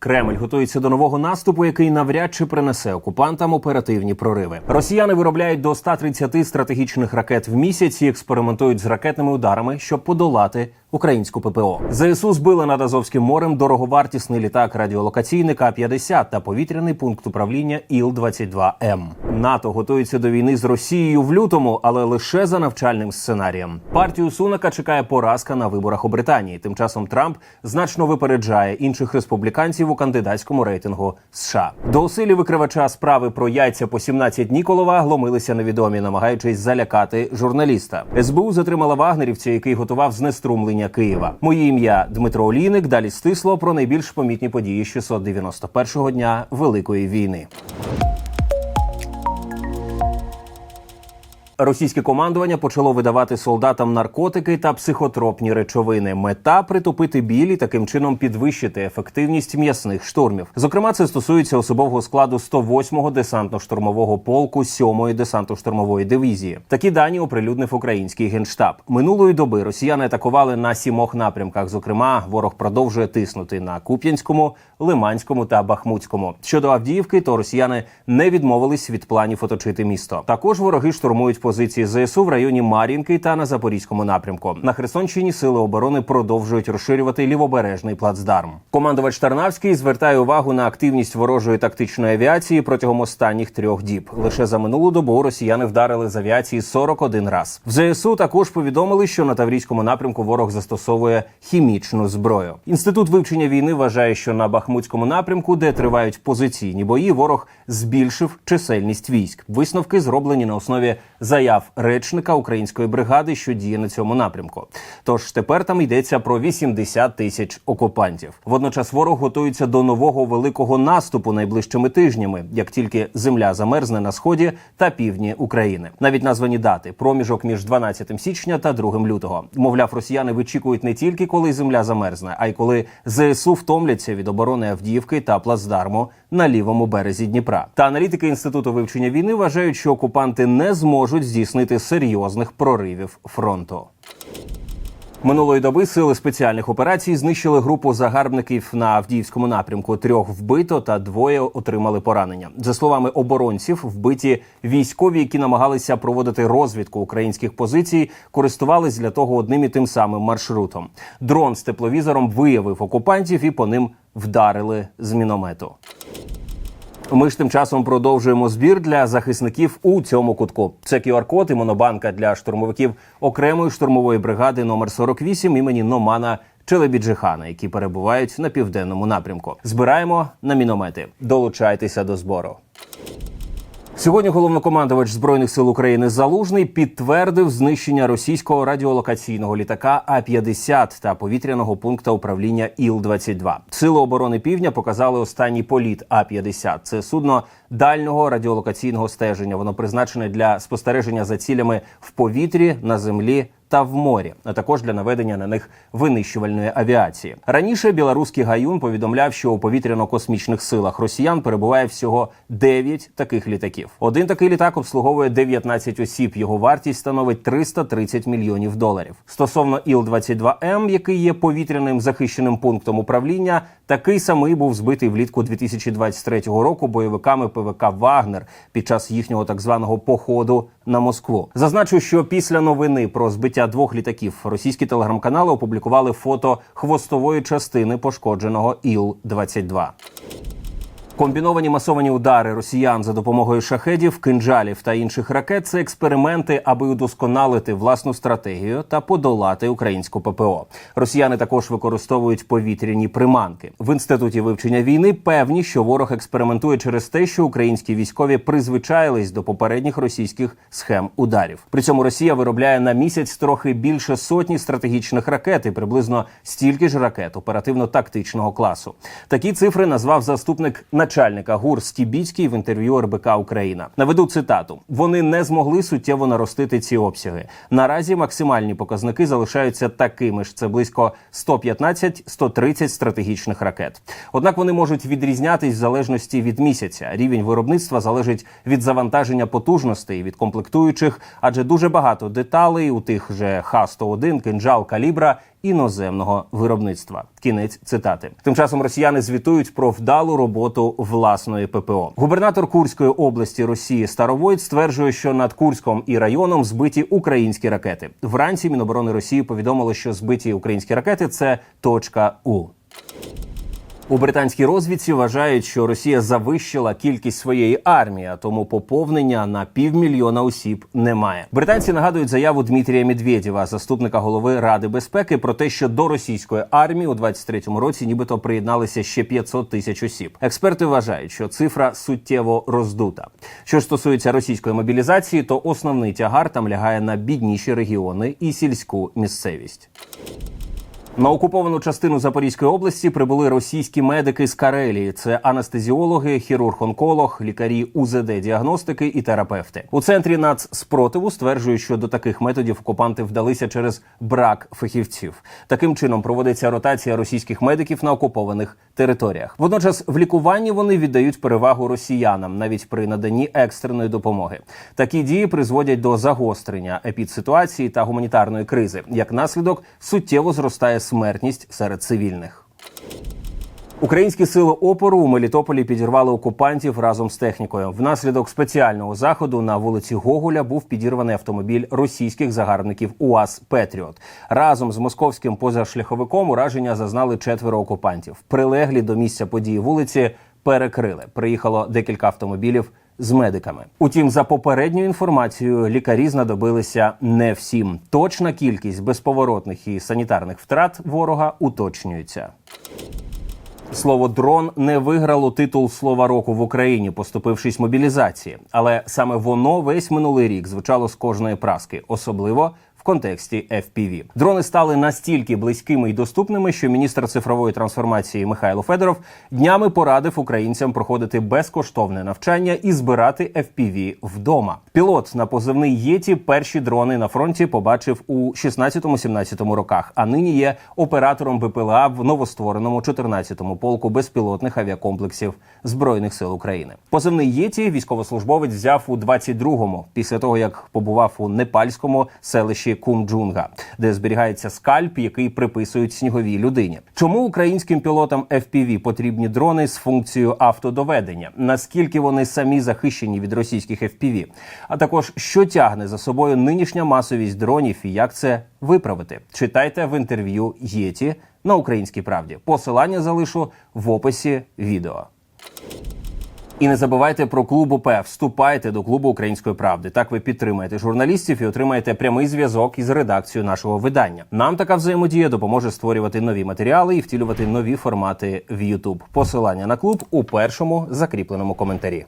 Кремль готується до нового наступу, який навряд чи принесе окупантам оперативні прориви. Росіяни виробляють до 130 стратегічних ракет в місяць і експериментують з ракетними ударами, щоб подолати українську ППО. ЗСУ збили над Азовським морем дороговартісний літак радіолокаційний К-50 та повітряний пункт управління Іл-22М. НАТО готується до війни з Росією в лютому, але лише за навчальним сценарієм. Партію Сунака чекає поразка на виборах у Британії. Тим часом Трамп значно випереджає інших республіканців у кандидатському рейтингу США. До усилі викривача справи про яйця по 17 Ніколова гломилися невідомі, намагаючись залякати журналіста. СБУ затримала вагнерівця, який готував знеструмлення Києва. Моє ім'я Дмитро Олійник. Далі стисло про найбільш помітні події 691-го дня Великої війни. Російське командування почало видавати солдатам наркотики та психотропні речовини. Мета притупити біль і таким чином підвищити ефективність м'ясних штурмів. Зокрема, це стосується особового складу 108-го десантно-штурмового полку 7-ї десантно-штурмової дивізії. Такі дані оприлюднив український генштаб. Минулої доби росіяни атакували на сімох напрямках. Зокрема, ворог продовжує тиснути на Куп'янському, Лиманському та Бахмутському. Щодо Авдіївки, то росіяни не відмовились від планів оточити місто. Також вороги штурмують позиції ЗСУ в районі Мар'їнки та на Запорізькому напрямку. На Херсонщині сили оборони продовжують розширювати лівобережний плацдарм. Командувач Тарнавський звертає увагу на активність ворожої тактичної авіації протягом останніх трьох діб. Лише за минулу добу росіяни вдарили з авіації 41 раз. В ЗСУ також повідомили, що на Таврійському напрямку ворог застосовує хімічну зброю. Інститут вивчення війни вважає, що на Бахмутському напрямку, де тривають позиційні бої, ворог збільшив чисельність військ. Висновки зроблені на основі заяв речника української бригади, що діє на цьому напрямку. Тож тепер там йдеться про 80 тисяч окупантів. Водночас ворог готується до нового великого наступу найближчими тижнями, як тільки земля замерзне на сході та півдні України. Навіть названі дати проміжок між 12 січня та 2 лютого. Мовляв, росіяни вичікують не тільки коли земля замерзне, а й коли ЗСУ втомляться від оборони Авдіївки та плацдарму на лівому березі Дніпра. Та аналітики інституту вивчення війни вважають, що окупанти не зможуть здійснити серйозних проривів фронту. Минулої доби сили спеціальних операцій знищили групу загарбників на Авдіївському напрямку. Трьох вбито та двоє отримали поранення. За словами оборонців, вбиті військові, які намагалися проводити розвідку українських позицій, користувались для того одним і тим самим маршрутом. Дрон з тепловізором виявив окупантів і по ним вдарили з міномету. Ми ж тим часом продовжуємо збір для захисників у цьому кутку. Це QR-код і монобанка для штурмовиків окремої штурмової бригади номер 48 імені Номана Челебіджихана, які перебувають на південному напрямку. Збираємо на міномети. Долучайтеся до збору. Сьогодні головнокомандувач збройних сил України Залужний підтвердив знищення російського радіолокаційного літака А-50 та повітряного пункту управління Іл-22. Сили оборони Півдня показали останній політ А-50. Це судно дальнього радіолокаційного стеження. Воно призначене для спостереження за цілями в повітрі, на землі та в морі, а також для наведення на них винищувальної авіації. Раніше білоруський гаюн повідомляв, що у повітряно-космічних силах росіян перебуває всього 9 таких літаків. Один такий літак обслуговує 19 осіб. Його вартість становить 330 мільйонів доларів. Стосовно Іл-22М, який є повітряним захищеним пунктом управління, такий самий був збитий влітку 2023 року бойовиками ПВК Вагнер під час їхнього так званого походу на Москву. Зазначу, що після новини про збиття двох літаків російські телеграм-канали опублікували фото хвостової частини пошкодженого Іл-22. Комбіновані масовані удари росіян за допомогою шахедів, кинджалів та інших ракет це експерименти, аби удосконалити власну стратегію та подолати українську ППО. Росіяни також використовують повітряні приманки в інституті вивчення війни. Певні, що ворог експериментує через те, що українські військові призвичаїлись до попередніх російських схем ударів. При цьому Росія виробляє на місяць трохи більше сотні стратегічних ракет і приблизно стільки ж ракет оперативно-тактичного класу. Такі цифри назвав заступник начальника ГУР Стібіцький в інтерв'ю РБК Україна. Наведу цитату: вони не змогли суттєво наростити ці обсяги. Наразі максимальні показники залишаються такими ж: це близько 115-130 стратегічних ракет. Однак вони можуть відрізнятись в залежності від місяця. Рівень виробництва залежить від завантаження потужностей, від комплектуючих, адже дуже багато деталей у тих же Х-101, кинджал, калібра іноземного виробництва. Кінець цитати. Тим часом росіяни звітують про вдалу роботу власної ППО. Губернатор Курської області Росії Старовойт стверджує, що над Курськом і районом збиті українські ракети. Вранці Міноборони Росії повідомило, що збиті українські ракети це точка У. У британській розвідці вважають, що Росія завищила кількість своєї армії, а тому поповнення на півмільйона осіб немає. Британці нагадують заяву Дмитрія Медведєва, заступника голови Ради безпеки, про те, що до російської армії у 23-му році нібито приєдналися ще 500 тисяч осіб. Експерти вважають, що цифра суттєво роздута. Що стосується російської мобілізації, то основний тягар там лягає на бідніші регіони і сільську місцевість. На окуповану частину Запорізької області прибули російські медики з Карелії. Це анестезіологи, хірург-онколог, лікарі УЗД-діагностики і терапевти. У центрі нацспротиву стверджують, що до таких методів окупанти вдалися через брак фахівців. Таким чином проводиться ротація російських медиків на окупованих територіях. Водночас в лікуванні вони віддають перевагу росіянам навіть при наданні екстреної допомоги. Такі дії призводять до загострення епідситуації та гуманітарної кризи. Як наслідок суттєво зростає смертність серед цивільних. Українські сили опору у Мелітополі підірвали окупантів разом з технікою. Внаслідок спеціального заходу на вулиці Гоголя був підірваний автомобіль російських загарбників УАЗ Петріот. Разом з московським позашляховиком ураження зазнали четверо окупантів. Прилеглі до місця події вулиці перекрили. Приїхало декілька автомобілів з медиками. Утім, за попередньою інформацією, лікарі знадобилися не всім. Точна кількість безповоротних і санітарних втрат ворога уточнюється. Слово дрон не виграло титул слова року в Україні, поступившись мобілізації. Але саме воно весь минулий рік звучало з кожної праски, особливо контексті FPV. Дрони стали настільки близькими і доступними, що міністр цифрової трансформації Михайло Федоров днями порадив українцям проходити безкоштовне навчання і збирати FPV вдома. Пілот на позивний єті перші дрони на фронті побачив у 16-17 роках, а нині є оператором БПЛА в новоствореному 14-му полку безпілотних авіакомплексів збройних сил України. Позивний єті військовослужбовець взяв у 22-му, після того як побував у непальському селищі Кумджунга, де зберігається скальп, який приписують сніговій людині. Чому українським пілотам FPV потрібні дрони з функцією автодоведення? Наскільки вони самі захищені від російських FPV? А також що тягне за собою нинішня масовість дронів і як це виправити? Читайте в інтерв'ю Єті на українській правді. Посилання залишу в описі відео. І не забувайте про клуб УП. Вступайте до клубу української правди. Так ви підтримаєте журналістів і отримаєте прямий зв'язок із редакцією нашого видання. Нам така взаємодія допоможе створювати нові матеріали і втілювати нові формати в YouTube. Посилання на клуб у першому закріпленому коментарі.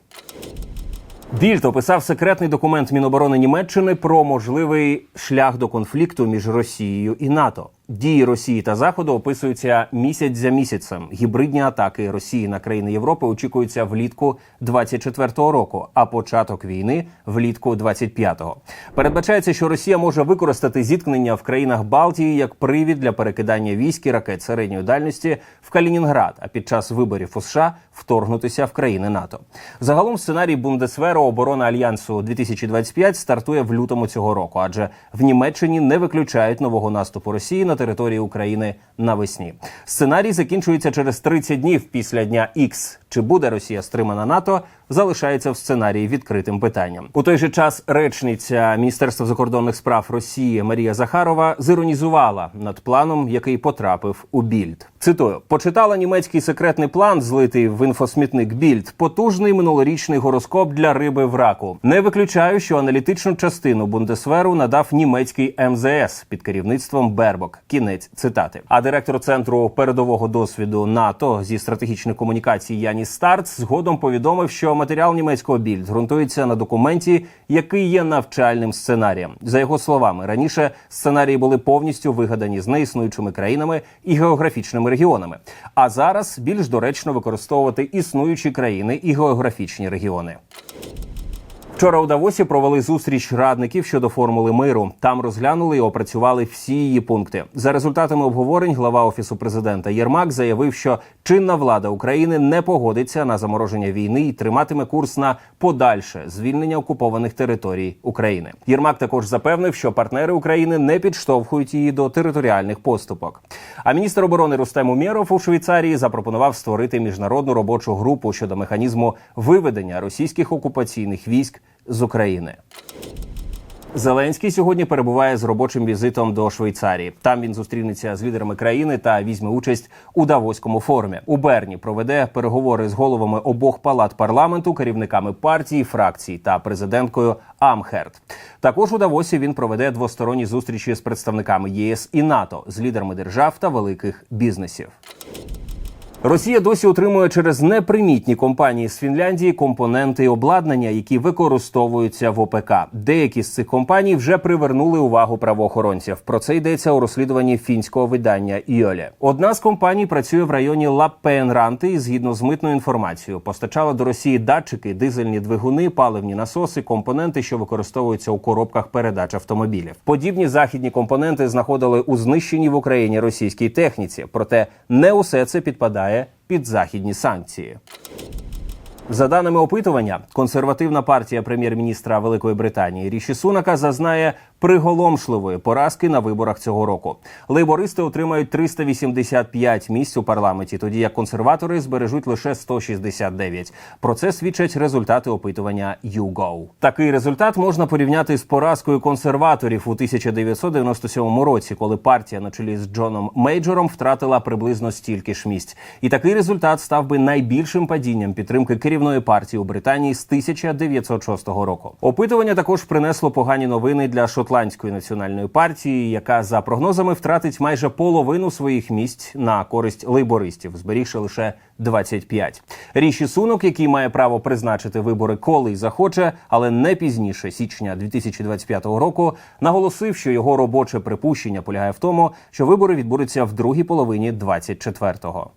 Більд описав секретний документ Міноборони Німеччини про можливий шлях до конфлікту між Росією і НАТО. Дії Росії та Заходу описуються місяць за місяцем. Гібридні атаки Росії на країни Європи очікуються влітку 24-го року, а початок війни влітку 25-го. Передбачається, що Росія може використати зіткнення в країнах Балтії як привід для перекидання військ і ракет середньої дальності в Калінінград, а під час виборів у США вторгнутися в країни НАТО. Загалом сценарій Бундесверу оборони альянсу 2025 стартує в лютому цього року, адже в Німеччині не виключають нового наступу Росії на території України навесні. Сценарій закінчується через 30 днів після дня Х. Чи буде Росія стримана НАТО? Залишається в сценарії відкритим питанням. У той же час речниця Міністерства закордонних справ Росії Марія Захарова зіронізувала над планом, який потрапив у більд. Цитую: почитала німецький секретний план, злитий в інфосмітник Більд, потужний минулорічний гороскоп для риби в раку. Не виключаю, що аналітичну частину Бундесверу надав німецький МЗС під керівництвом Бербок. Кінець цитати. А директор центру передового досвіду НАТО зі стратегічних комунікацій Яніс Старц згодом повідомив, що матеріал німецького більд ґрунтується на документі, який є навчальним сценарієм. За його словами, раніше сценарії були повністю вигадані з неіснуючими країнами і географічними регіонами. А зараз більш доречно використовувати існуючі країни і географічні регіони. Вчора у Давосі провели зустріч радників щодо формули миру. Там розглянули і опрацювали всі її пункти. За результатами обговорень глава офісу президента Єрмак заявив, що чинна влада України не погодиться на замороження війни і триматиме курс на подальше звільнення окупованих територій України. Єрмак також запевнив, що партнери України не підштовхують її до територіальних поступок. А міністр оборони Рустем Умєров у Швейцарії запропонував створити міжнародну робочу групу щодо механізму виведення російських окупаційних військ з України. Зеленський сьогодні перебуває з робочим візитом до Швейцарії. Там він зустрінеться з лідерами країни та візьме участь у Давоському форумі. У Берні проведе переговори з головами обох палат парламенту, керівниками партії, фракцій та президенткою Амхерт. Також у Давосі він проведе двосторонні зустрічі з представниками ЄС і НАТО, з лідерами держав та великих бізнесів. Росія досі отримує через непримітні компанії з Фінляндії компоненти і обладнання, які використовуються в ОПК. Деякі з цих компаній вже привернули увагу правоохоронців. Про це йдеться у розслідуванні фінського видання Йолі. Одна з компаній працює в районі Лаппенранти і згідно з митною інформацією постачала до Росії датчики, дизельні двигуни, паливні насоси, компоненти, що використовуються у коробках передач автомобілів. Подібні західні компоненти знаходили у знищеній в Україні російській техніці, проте не усе це підпадає під західні санкції. За даними опитування, консервативна партія прем'єр-міністра Великої Британії Ріші Сунака зазнає приголомшливої поразки на виборах цього року. Лейбористи отримають 385 місць у парламенті, тоді як консерватори збережуть лише 169. Про це свідчать результати опитування YouGov. Такий результат можна порівняти з поразкою консерваторів у 1997 році, коли партія на чолі з Джоном Мейджором втратила приблизно стільки ж місць. І такий результат став би найбільшим падінням підтримки керівної партії у Британії з 1906 року. Опитування також принесло погані новини для шотландської національної партії, яка за прогнозами втратить майже половину своїх місць на користь лейбористів, зберігши лише 25. Ріші сунок, який має право призначити вибори, коли захоче, але не пізніше січня 2025 року, наголосив, що його робоче припущення полягає в тому, що вибори відбудуться в другій половині 24-го.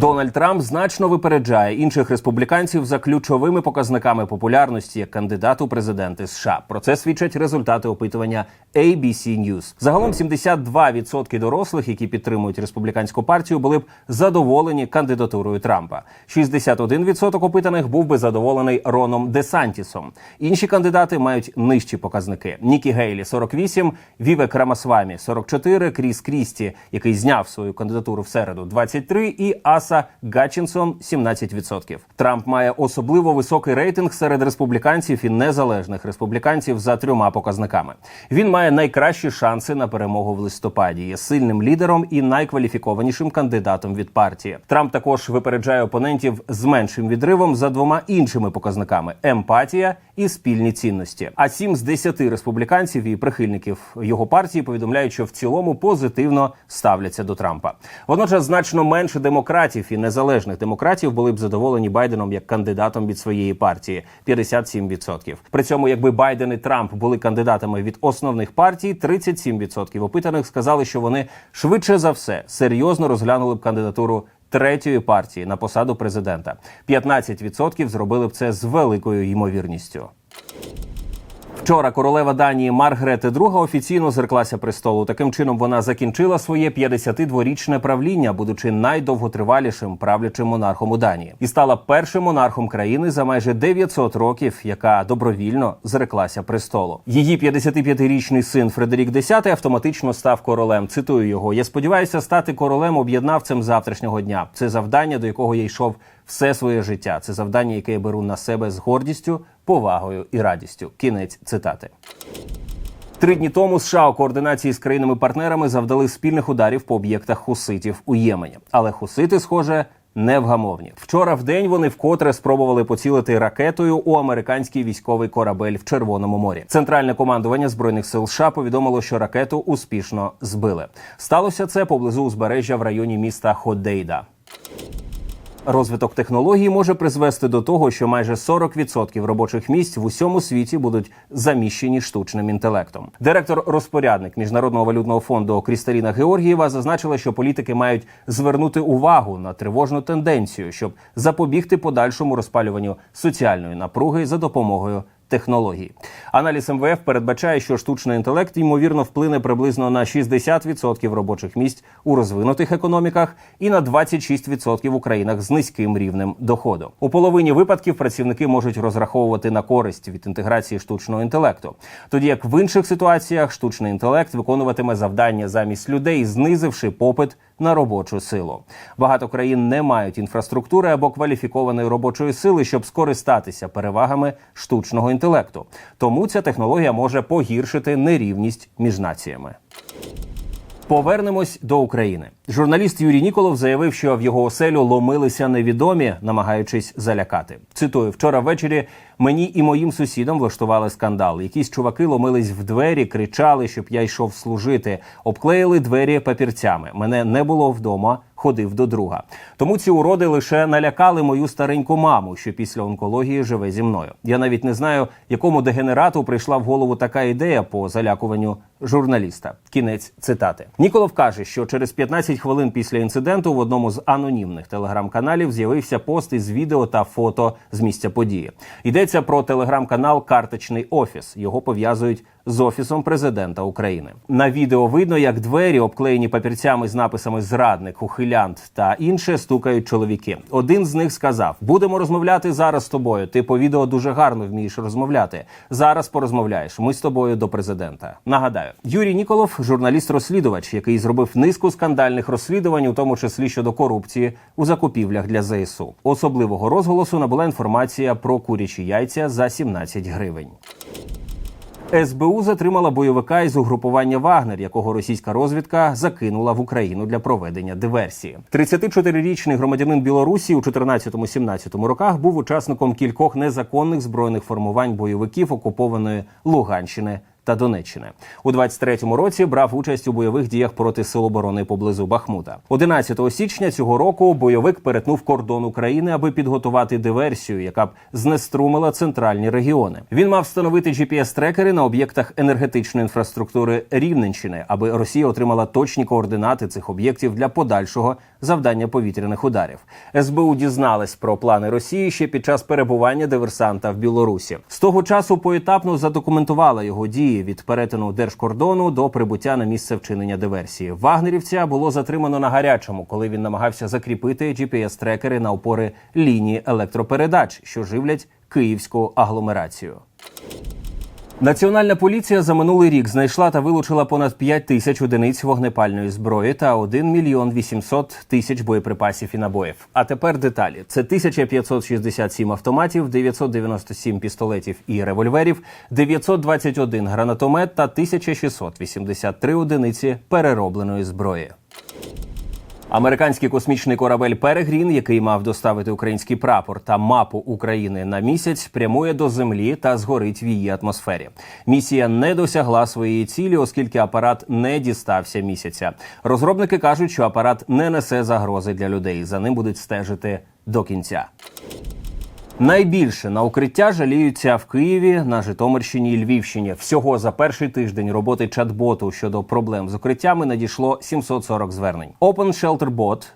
Дональд Трамп значно випереджає інших республіканців за ключовими показниками популярності як кандидат у президенти США. Про це свідчать результати опитування ABC News. Загалом 72% дорослих, які підтримують республіканську партію, були б задоволені кандидатурою Трампа. 61% опитаних був би задоволений Роном Десантісом. Інші кандидати мають нижчі показники: Нікі Гейлі 48, Вівек Рамасвамі 44, Кріс Крісті, який зняв свою кандидатуру в середу 23, і Аса Гатчинсон 17%. Трамп має особливо високий рейтинг серед республіканців і незалежних республіканців за трьома показниками. Він має найкращі шанси на перемогу в листопаді. Є сильним лідером і найкваліфікованішим кандидатом від партії. Трамп також випереджає опонентів з меншим відривом за двома іншими показниками: емпатія і спільні цінності. А сім з десяти республіканців і прихильників його партії повідомляють, що в цілому позитивно ставляться до Трампа. Водночас значно менше демократів і незалежних демократів були б задоволені Байденом як кандидатом від своєї партії 57%. При цьому, якби Байден і Трамп були кандидатами від основних партій, 37% опитаних сказали, що вони швидше за все серйозно розглянули б кандидатуру. Третьої партії на посаду президента 15% зробили б це з великою ймовірністю. Вчора королева Данії Маргрети II офіційно зреклася престолу. Таким чином вона закінчила своє 52-річне правління, будучи найдовготривалішим правлячим монархом у Данії, і стала першим монархом країни за майже 900 років, яка добровільно зреклася престолу. Її 55-річний син Фредерік X автоматично став королем. Цитую його: я сподіваюся стати королем об'єднавцем завтрашнього дня. Це завдання, до якого я йшов все своє життя. Це завдання, яке я беру на себе з гордістю, повагою і радістю. Кінець цитати. Три дні тому США у координації з країнами-партнерами завдали спільних ударів по об'єктах хуситів у Ємені. Але хусити, схоже, невгамовні. Вчора в день вони вкотре спробували поцілити ракетою у американський військовий корабель в Червоному морі. Центральне командування збройних сил США повідомило, що ракету успішно збили. Сталося це поблизу узбережжя в районі міста Ходейда. Розвиток технологій може призвести до того, що майже 40% робочих місць в усьому світі будуть заміщені штучним інтелектом. Директор розпорядник міжнародного валютного фонду Крісталіна Георгієва зазначила, що політики мають звернути увагу на тривожну тенденцію, щоб запобігти подальшому розпалюванню соціальної напруги за допомогою технологій. Аналіз МВФ передбачає, що штучний інтелект ймовірно вплине приблизно на 60% робочих місць у розвинутих економіках і на 26% у країнах з низьким рівнем доходу. У половині випадків працівники можуть розраховувати на користь від інтеграції штучного інтелекту, тоді як в інших ситуаціях штучний інтелект виконуватиме завдання замість людей, знизивши попит на робочу силу. Багато країн не мають інфраструктури або кваліфікованої робочої сили, щоб скористатися перевагами штучного інтелекту. Тому ця технологія може погіршити нерівність між націями. Повернемось до України. Журналіст Юрій Ніколов заявив, що в його оселю ломилися невідомі, намагаючись залякати. Цитую: вчора ввечері мені і моїм сусідам влаштували скандал. Якісь чуваки ломились в двері, кричали, щоб я йшов служити, обклеїли двері папірцями. Мене не було вдома. Ходив до друга. Тому ці уроди лише налякали мою стареньку маму, що після онкології живе зі мною. Я навіть не знаю, якому дегенерату прийшла в голову така ідея по залякуванню журналіста. Кінець цитати. Ніколов каже, що через 15 хвилин після інциденту в одному з анонімних телеграм-каналів з'явився пост із відео та фото з місця події. Йдеться про телеграм-канал Карточний офіс. Його пов'язують з офісом президента України. На відео видно, як двері, обклеєні папірцями з написами Зрадник, ухилянт та інше, стукають чоловіки. Один з них сказав: Будемо розмовляти зараз з тобою. Ти по відео дуже гарно вмієш розмовляти. Зараз порозмовляєш. Ми з тобою до президента. Нагадаю, Юрій Ніколов, журналіст-розслідувач, який зробив низку скандальних розслідувань, у тому числі щодо корупції у закупівлях для ЗСУ. Особливого розголосу набула інформація про курячі яйця за 17 гривень. СБУ затримала бойовика із угрупування Вагнер, якого російська розвідка закинула в Україну для проведення диверсії. 34-річний громадянин Білорусі у 14-17 роках був учасником кількох незаконних збройних формувань бойовиків окупованої Луганщини. Та Донеччини у 23-му році брав участь у бойових діях проти сил оборони поблизу Бахмута. 11 січня цього року бойовик перетнув кордон України, аби підготувати диверсію, яка б знеструмила центральні регіони. Він мав встановити GPS-трекери на об'єктах енергетичної інфраструктури Рівненщини, аби Росія отримала точні координати цих об'єктів для подальшого завдання повітряних ударів. СБУ дізналась про плани Росії ще під час перебування диверсанта в Білорусі. З того часу поетапно задокументувала його дії від перетину держкордону до прибуття на місце вчинення диверсії. Вагнерівця було затримано на гарячому, коли він намагався закріпити GPS-трекери на опори лінії електропередач, що живлять київську агломерацію. Національна поліція за минулий рік знайшла та вилучила понад 5 тисяч одиниць вогнепальної зброї та 1 мільйон 800 тисяч боєприпасів і набоїв. А тепер деталі: це 1567 автоматів, 997 пістолетів і револьверів, 921 гранатомет та 1683 одиниці переробленої зброї. Американський космічний корабель Перегрін, який мав доставити український прапор та мапу України на місяць, прямує до землі та згорить в її атмосфері. Місія не досягла своєї цілі, оскільки апарат не дістався місяця. Розробники кажуть, що апарат не несе загрози для людей. За ним будуть стежити до кінця. Найбільше на укриття жаліються в Києві, на Житомирщині і Львівщині. Всього за перший тиждень роботи чат-боту щодо проблем з укриттями надійшло 740 звернень. Open Shelter Bot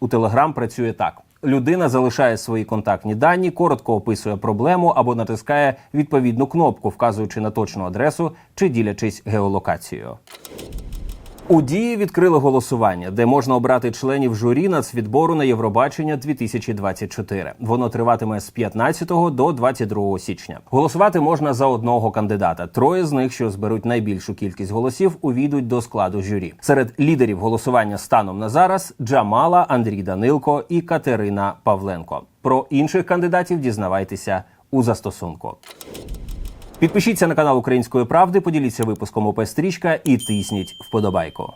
у Telegram працює так. Людина залишає свої контактні дані, коротко описує проблему або натискає відповідну кнопку, вказуючи на точну адресу чи ділячись геолокацією. У дії відкрили голосування, де можна обрати членів журі нацвідбору на Євробачення 2024. Воно триватиме з 15 до 22 січня. Голосувати можна за одного кандидата. Троє з них, що зберуть найбільшу кількість голосів, увійдуть до складу журі. Серед лідерів голосування станом на зараз Джамала, Андрій Данилко і Катерина Павленко. Про інших кандидатів дізнавайтеся у застосунку. Підпишіться на канал Української правди, поділіться випуском ОП Стрічка і тисніть вподобайку.